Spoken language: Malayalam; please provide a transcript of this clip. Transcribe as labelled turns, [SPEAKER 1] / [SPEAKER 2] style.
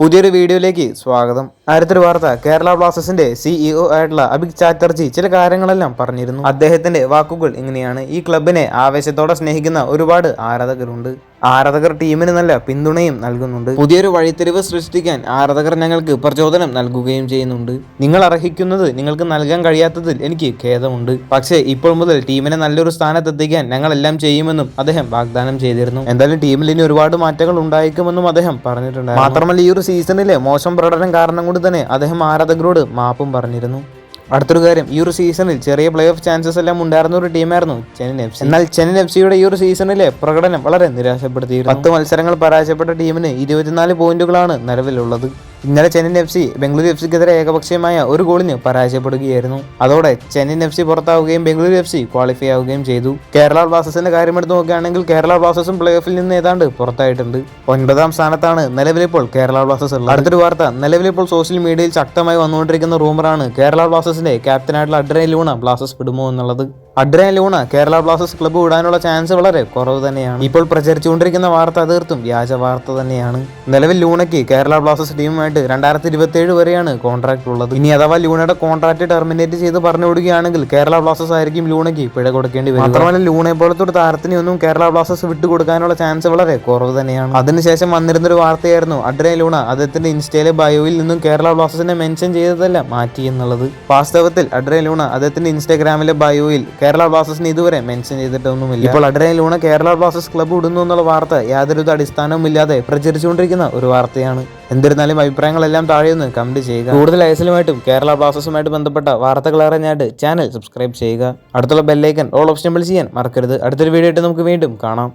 [SPEAKER 1] പുതിയൊരു വീഡിയോയിലേക്ക് സ്വാഗതം. അടുത്തൊരു വാർത്ത കേരള ബ്ലാസ്റ്റേഴ്സിന്റെ സിഇഒ ആയിട്ടുള്ള അഭിക് ചാറ്റർജി ചില കാര്യങ്ങളെല്ലാം പറഞ്ഞിരുന്നു. അദ്ദേഹത്തിന്റെ വാക്കുകൾ ഇങ്ങനെയാണ്. ഈ ക്ലബിനെ ആവേശത്തോടെ സ്നേഹിക്കുന്ന ഒരുപാട് ആരാധകരുണ്ട്. ആരാധകർ ടീമിന് നല്ല പിന്തുണയും നൽകുന്നുണ്ട്. പുതിയൊരു വഴിത്തിരിവ് സൃഷ്ടിക്കാൻ ആരാധകർ ഞങ്ങൾക്ക് പ്രചോദനം നൽകുകയും ചെയ്യുന്നുണ്ട്. നിങ്ങൾ അർഹിക്കുന്നത് നിങ്ങൾക്ക് നൽകാൻ കഴിയാത്തതിൽ എനിക്ക് ഖേദമുണ്ട്. പക്ഷേ ഇപ്പോൾ മുതൽ ടീമിനെ നല്ലൊരു സ്ഥാനത്തെത്തിക്കാൻ ഞങ്ങളെല്ലാം ചെയ്യുമെന്നും അദ്ദേഹം വാഗ്ദാനം ചെയ്തിരുന്നു. എന്തായാലും ടീമിൽ ഇനി ഒരുപാട് മാറ്റങ്ങൾ ഉണ്ടായേക്കുമെന്നും അദ്ദേഹം പറഞ്ഞിട്ടുണ്ട് മാത്രമല്ല ഈ ഒരു സീസണിലെ മോശം പ്രകടനം കാരണം കൊണ്ട് തന്നെ അദ്ദേഹം ആരാധകരോട് മാപ്പും പറഞ്ഞിരുന്നു. അടുത്തൊരു കാര്യം ഈ ഒരു സീസണിൽ ചെറിയ പ്ലേ ഓഫ് ചാൻസസ് എല്ലാം ഉണ്ടായിരുന്ന ഒരു ടീമായിരുന്നു ചെന്നൈ എഫ് സി എന്നാൽ ചെന്നൈ എഫ് സിയുടെ ഈ ഒരു സീസണിലെ പ്രകടനം വളരെ നിരാശപ്പെടുത്തിയിരുന്നു. പത്ത് മത്സരങ്ങൾ പരാജയപ്പെട്ട ടീമിന് ഇരുപത്തിനാല് പോയിന്റുകളാണ് നിലവിലുള്ളത്. ഇന്നലെ Chennai F C Bengaluru F സിക്കെതിരെ ഏകപക്ഷീയമായ ഒരു ഗോളിന് പരാജയപ്പെടുകയായിരുന്നു. അതോടെ ചെന്നൈ എഫ് സി പുറത്താവുകയും ബംഗളൂരു എഫ് സി ക്വാളിഫൈ ആവുകയും ചെയ്തു. കേരള ബ്ലാസ്റ്റേഴ്സിന്റെ കാര്യം എടുത്ത് നോക്കുകയാണെങ്കിൽ കേരള ബ്ലാസ്റ്റേഴ്സും പ്ലേ ഓഫിൽ നിന്ന് ഏതാണ്ട് പുറത്തായിട്ടുണ്ട്. ഒൻപതാം സ്ഥാനത്താണ് നിലവിലിപ്പോൾ കേരള ബ്ലാസ്റ്റേഴ്സ് ഉള്ളത്. അടുത്തൊരു വാർത്ത നിലവിലിപ്പോൾ സോഷ്യൽ മീഡിയയിൽ ശക്തമായി വന്നുകൊണ്ടിരിക്കുന്ന റൂമറാണ് കേരള ബ്ലാസ്റ്റേഴ്സിന്റെ ക്യാപ്റ്റനായിട്ടുള്ള അഡ്രൈ ലൂണ ബ്ലാസ്റ്റേഴ്സ് വിടുമോ എന്നുള്ളത്. Adrian Luna Kerala Blasters club വിടാനുള്ള ചാൻസ് വളരെ കുറവ് തന്നെയാണ്. ഇപ്പോൾ പ്രചരിച്ചുകൊണ്ടിരിക്കുന്ന വാർത്ത തീർത്തും വ്യാജ വാർത്ത തന്നെയാണ്. നിലവിൽ ലൂണയ്ക്ക് കേരള ബ്ലാസ്റ്റേഴ്സ് ടീമുമായിട്ട് രണ്ടായിരത്തി ഇരുപത്തി ഏഴ് വരെയാണ് കോൺട്രാക്ട് ഉള്ളത്. ഇനി അഥവാ ലൂണയുടെ കോൺട്രാക്ട് ടെർമിനേറ്റ് ചെയ്ത് പറഞ്ഞു വിടുകയാണെങ്കിൽ കേരള ബ്ലാസ്റ്റേഴ്സ് ആയിരിക്കും ലൂണയ്ക്ക് പിഴ കൊടുക്കേണ്ടി വരും മാത്രമല്ല ലൂണയെ പോലത്തെ ഒരു താരത്തിനെ ഒന്നും കേരള ബ്ലാസ്റ്റേഴ്സ് വിട്ടു കൊടുക്കാനുള്ള ചാൻസ് വളരെ കുറവ് തന്നെയാണ്. അതിനുശേഷം വന്നിരുന്ന ഒരു വാർത്തയായിരുന്നു അഡ്രൈ ലൂണ അദ്ദേഹത്തിന്റെ ഇൻസ്റ്റയിലെ ബയോയിൽ നിന്നും കേരള ബ്ലാസ്റ്റേഴ്സിനെ മെൻഷൻ ചെയ്തതല്ല മാറ്റി എന്നുള്ളത്. വാസ്തവത്തിൽ അഡ്രൈ ലൂണ അദ്ദേഹത്തിന്റെ ഇൻസ്റ്റാഗ്രാമിലെ ബയോയിൽ കേരള ബ്ലാസ്റ്റേഴ്സിന് ഇതുവരെ മെൻഷൻ ചെയ്തിട്ടൊന്നുമില്ല. ഇപ്പോൾ Adrian Luna Kerala Blasters club ഇടുന്നു എന്നുള്ള വാർത്ത യാതൊരുവിധ അടിസ്ഥാനവും ഇല്ലാതെ പ്രചരിച്ചുകൊണ്ടിരിക്കുന്ന ഒരു വാർത്തയാണ്. എന്നിരുന്നാലും അഭിപ്രായങ്ങളെല്ലാം താഴെയൊന്ന് കമന്റ് ചെയ്യുക. കൂടുതൽ ഐസലുമായിട്ടും കേരള ബ്ലാസ്റ്റേഴ്സുമായിട്ട് ബന്ധപ്പെട്ട വാർത്തകൾ അറിഞ്ഞായിട്ട് ചാനൽ സബ്സ്ക്രൈബ് ചെയ്യുക. അടുത്തുള്ള ബെല്ലൈക്കൻ ഓൾ ഓപ്ഷൻ ചെയ്യാൻ മറക്കരുത്. അടുത്തൊരു വീഡിയോ ആയിട്ട് നമുക്ക് വീണ്ടും കാണാം.